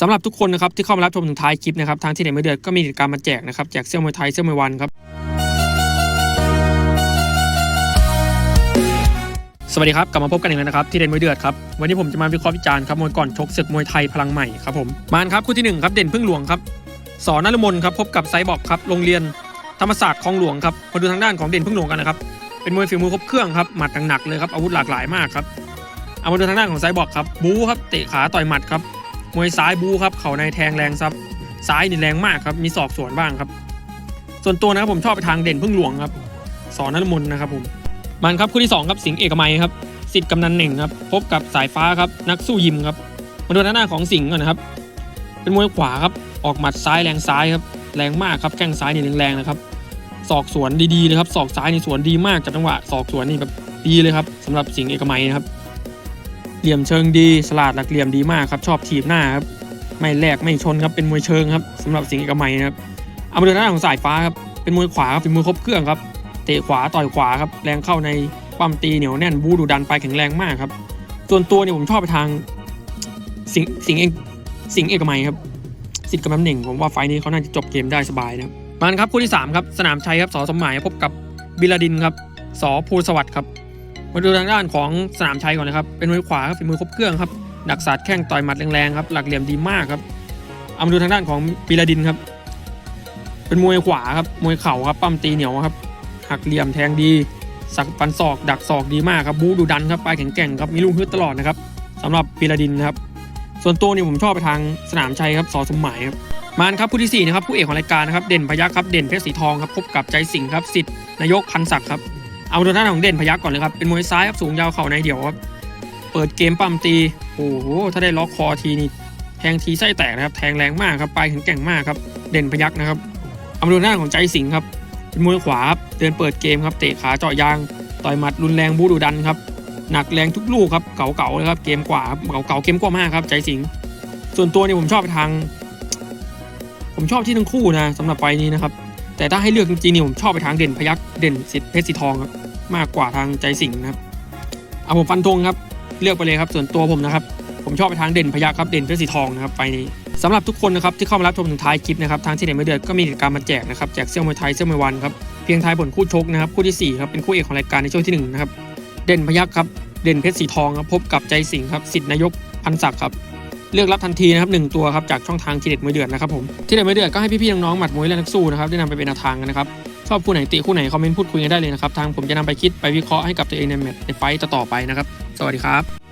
สำหรับทุกคนนะครับที่เข้ามารับชมถึงท้ายคลิปนะครับทางที่ไหนไม่เดือดก็มีกิจกรรมมาแจกนะครับแจกเสื้อมวยไทยเสื้อมวยวันครับสวัสดีครับกลับมาพบกันอีกแล้วนะครับที่เด่นมวยเดือดครับวันนี้ผมจะมาวิเคราะห์วิจารณ์ครับมวยก่อนชกศึกมวยไทยพลังใหม่ครับผมมานครับคู่ที่หนึ่งครับเด่นพึ่งหลวงครับสอนนฤมลครับพบกับไซบอร์กครับโรงเรียนธรรมศาสตร์คลองหลวงครับมาดูทางด้านของเด่นพึ่งหลวงกันนะครับเป็นมวยฝีมือครบเครื่องครับหมัดหนักๆเลยครับอาวุธหลากหลายมากครับเอามาดูทางด้านของไซบอกครับบู๊ครับเตะขาต่อยหมัดครับ มวยซ้ายบูครับ เข่าในแทงแรงซับซ้ายนี่แรงมากครับ มีศอกสวนบ้างครับ ส่วนตัวนะครับผมชอบไปทางเด่นพึ่งหลวงครับ สอนนรมนนะครับผม มันครับคู่ที่สองครับสิงห์เอกมัยครับสิทธิ์กำนันหนึ่งครับ พบกับสายฟ้าครับ นักสู้ยิมครับ มาดูหน้าของสิงห์ก่อนนะครับ เป็นมวยขวาครับ ออกหมัดซ้ายแรงซ้ายครับ แรงมากครับ แข้งซ้ายนี่แรงๆนะครับ ศอกสวนดีๆเลยครับ ศอกซ้ายนี่สวนดีมากจับจังหวะศอกสวนนี่แบบดีเลยครับสำหรับสิงห์เอกมัยนะครับ เหลี่ยมเชิงดีสลาดหลักเหลี่ยมดีมากครับชอบถีบหน้าครับไม่แลกไม่ชนครับเป็นมวยเชิงครับสำหรับสิงห์เอกมัยนะครับเอามาดูหน้าของสายฟ้าครับเป็นมวยขวาครับเป็นมวยครบเครื่องครับเตะขวาต่อยขวาครับแรงเข้าในปั้มตีเหนียวแน่นบูดูดันไปแข็งแรงมากครับส่วนตัวเนี่ยผมชอบไปทางสิงสิงเอกสิงเอกมัยครับสิทธิ์กำนันเหนึ่งผมว่าไฟนี้เขาน่าจะจบเกมได้สบายนะครับมันครับคู่ที่สามครับสนามชัยครับสอสมหมายพบกับบิลาดินครับสอภูสวัสดิ์ครับ มาดูทางด้านของสนามชัยก่อนนะครับ เป็นมวยขวาครับฝีมือครบเครื่องครับ ดักศาสตร์แข้งต่อยหมัดแรงๆครับ หลักเหลี่ยมดีมากครับ เอามาดูทางด้านของปีระดินครับ เป็นมวยขวาครับ มวยเข่าครับ ปั้มตีเหนียวครับ หักเหลี่ยมแทงดี สักฟันศอก ดักศอกดีมากครับ บูดูดันครับ ปลายแข็งแกร่งครับ มีลูกฮึดตลอดนะครับสำหรับปีระดินนะครับ ส่วนตัวเนี่ยผมชอบไปทางสนามชัยครับ สอสมหมายครับมานครับผู้ที่สี่นะครับผู้เอกของรายการนะครับเด่นพยัคฆ์ครับเด่นเพชรสีทองครับพบกับใจสิงห์ครับสิทธิ์นายกพันศักดิ์ครับ เอาดูหน้าของเด่นพยักก่อนเลยครับ เป็นมวยซ้ายครับสูงยาวเข่าในเดี่ยวครับ เปิดเกมปั้มตี โอ้โห ถ้าได้ล็อกคอทีนี่แทงทีไส้แตกนะครับ แทงแรงมากครับ ปลายแข็งแกร่งมากครับ เด่นพยักนะครับ เอามาดูหน้าของใจสิงครับ เป็นมวยขวาครับ เดินเปิดเกมครับ เตะขาเจาะยาง ต่อยหมัดรุนแรงบูดูดันครับ หนักแรงทุกลูกครับ เก่าๆเลยครับ เกมกว่าครับ เก่าๆเกมกว่ามากครับ ใจสิง ส่วนตัวเนี่ยผมชอบทาง ผมชอบที่ทั้งคู่นะสำหรับไฟนี้นะครับ แต่ถ้าให้เลือกจริงๆนี่ผมชอบไปทางเด่นพยักเด่นสิทธิ์เพชรสีทองครับมากกว่าทางใจสิงห์นะครับเอาผมฟันธงครับเลือกไปเลยครับส่วนตัวผมนะครับ ผมชอบไปทางเด่นพยักครับเด่นเพชรสีทองนะครับไปนี้สำหรับทุกคนนะครับที่เข้ามารับชมถึงท้ายคลิปนะครับทางที่ไหนไม่เดือดก็มีกิจกรรมมาแจกนะครับแจกเสื้อมวยไทยเสื้อมวยวันครับเพียงทายผลคู่ชกนะครับคู่ที่สี่ครับเป็นคู่เอกของรายการในช่วงที่หนึ่งนะครับเด่นพยักครับเด่นเพชรสีทองครับพบกับใจสิงห์ครับสิทธินายกพันศักดิ์ครับ เลือกรับทันทีนะครับหนึ่งตัวครับจากช่องทางทีเด็ดมวยเดือดนะครับผมทีเด็ดมวยเดือดก็ให้พี่ๆน้องๆหมัดมวยและนักสู้นะครับได้นำไปเป็นแนวทางกันนะครับชอบคู่ไหนติคู่ไหนคอมเมนต์พูดคุยกันได้เลยนะครับทางผมจะนำไปคิดไปวิเคราะห์ให้กับตัวเองในแมตช์ในไฟต์ต่อๆไปนะครับสวัสดีครับ